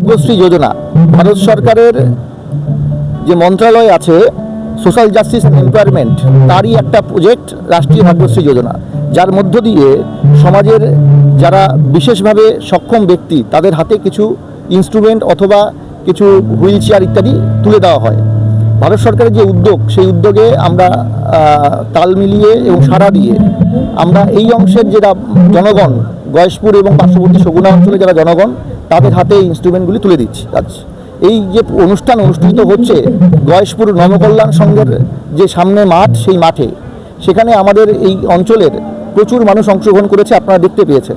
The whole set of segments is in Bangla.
ভাগ্যশ্রী যোজনা। ভারত সরকারের যে মন্ত্রণালয় আছে সোশ্যাল জাস্টিস অ্যান্ড এমপ্লয়মেন্ট তারই একটা প্রজেক্ট রাষ্ট্রীয় ভাগ্যশ্রী যোজনা। যার মধ্য দিয়ে সমাজের যারা বিশেষভাবে সক্ষম ব্যক্তি, তাদের হাতে কিছু ইনস্ট্রুমেন্ট অথবা কিছু হুইল চেয়ার ইত্যাদি তুলে দেওয়া হয়। ভারত সরকারের যে উদ্যোগ, সেই উদ্যোগে আমরা তাল মিলিয়ে এবং সাড়া দিয়ে আমরা এই অংশের যারা জনগণ, গয়েশপুর এবং পার্শ্ববর্তী সগুনা অঞ্চলে যারা জনগণ তাদের হাতে ইনস্ট্রুমেন্টগুলি তুলে দিচ্ছি। আজ এই যে অনুষ্ঠান অনুষ্ঠিত হচ্ছে গয়েশপুর নবকল্যাণ সংঘের যে সামনে মাঠ, সেই মাঠে, সেখানে আমাদের এই অঞ্চলের প্রচুর মানুষ অংশগ্রহণ করেছে, আপনারা দেখতে পেয়েছেন।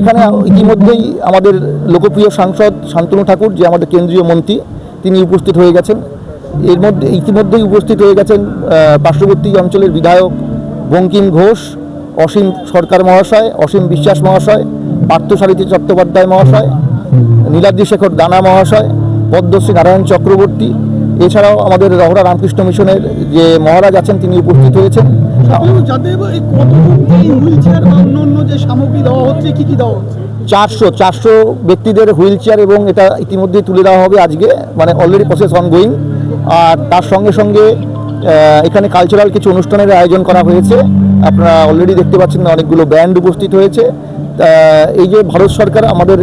এখানে ইতিমধ্যেই আমাদের লোকপ্রিয় সাংসদ শান্তনু ঠাকুর, যে আমাদের কেন্দ্রীয় মন্ত্রী, তিনি উপস্থিত হয়ে গেছেন। এর মধ্যে ইতিমধ্যেই উপস্থিত হয়ে গেছেন পার্শ্ববর্তী অঞ্চলের বিধায়ক বঙ্কিম ঘোষ, অসীম সরকার মহাশয়, অসীম বিশ্বাস মহাশয়, পার্থসারথী চট্টোপাধ্যায় মহাশয় নীলাদ্রি শেখর দানা মহাশয় পদ্মশ্রী নারায়ণ চক্রবর্তী এছাড়াও আমাদের রহরা রামকৃষ্ণ মিশনের যে মহারাজ আছেন তিনি উপস্থিত হয়েছেন। চারশো চারশো ব্যক্তিদের হুইল চেয়ার এবং এটা ইতিমধ্যে তুলে দেওয়া হবে আজকে মানে অলরেডি প্রসেস অনগোয়িং আর তার সঙ্গে সঙ্গে এখানে কালচারাল কিছু অনুষ্ঠানের আয়োজন করা হয়েছে। আপনারা অলরেডি দেখতে পাচ্ছেন অনেকগুলো ব্যান্ড উপস্থিত হয়েছে। এই যে ভারত সরকার আমাদের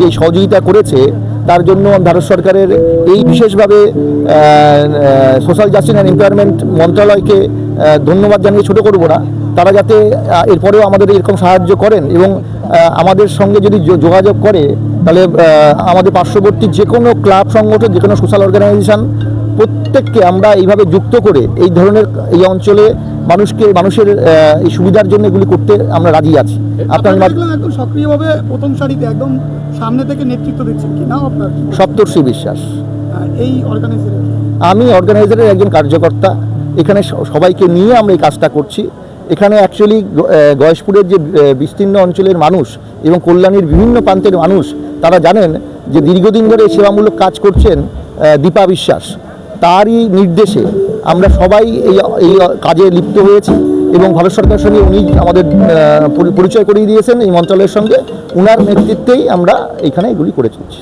যে সহযোগিতা করেছে, তার জন্য ভারত সরকারের এই বিশেষভাবে সোশ্যাল জাস্টিস অ্যান্ড এমপ্লয়মেন্ট মন্ত্রণালয়কে ধন্যবাদ জানিয়ে ছোট করব না। তারা যাতে এরপরেও আমাদের এরকম সাহায্য করেন এবং আমাদের সঙ্গে যদি যোগাযোগ করে, তাহলে আমাদের পার্শ্ববর্তী যে কোনো ক্লাব সংগঠন যে কোনো সোশ্যাল অর্গানাইজেশন প্রত্যেককে আমরা এইভাবে যুক্ত করে, এই ধরনের, এই অঞ্চলে মানুষকে মানুষের এই সুবিধার জন্য এগুলি করতে আমরা রাজি আছি। আপনার একদম সক্রিয়ভাবে প্রথম সারিতে একদম সামনে থেকে নেতৃত্ব দিচ্ছেন কি? না আপনার? সপ্তর্ষি বিশ্বাস। এই আমি অর্গানাইজারের একজন কার্যকর্তা। এখানে সবাইকে নিয়ে আমরা এই কাজটা করছি। এখানে অ্যাকচুয়ালি গয়েশপুরের যে বিস্তীর্ণ অঞ্চলের মানুষ এবং কল্যাণীর বিভিন্ন প্রান্তের মানুষ তারা জানেন যে দীর্ঘদিন ধরে সেবামূলক কাজ করছেন দীপা বিশ্বাস। তারই নির্দেশে আমরা সবাই এই এই কাজে লিপ্ত হয়েছি এবং ভারত সরকারের সঙ্গে উনি আমাদের পরিচয় করিয়ে দিয়েছেন এই মন্ত্রণালয়ের সঙ্গে। উনার নেতৃত্বেই আমরা এখানে এগুলি করে চলছি।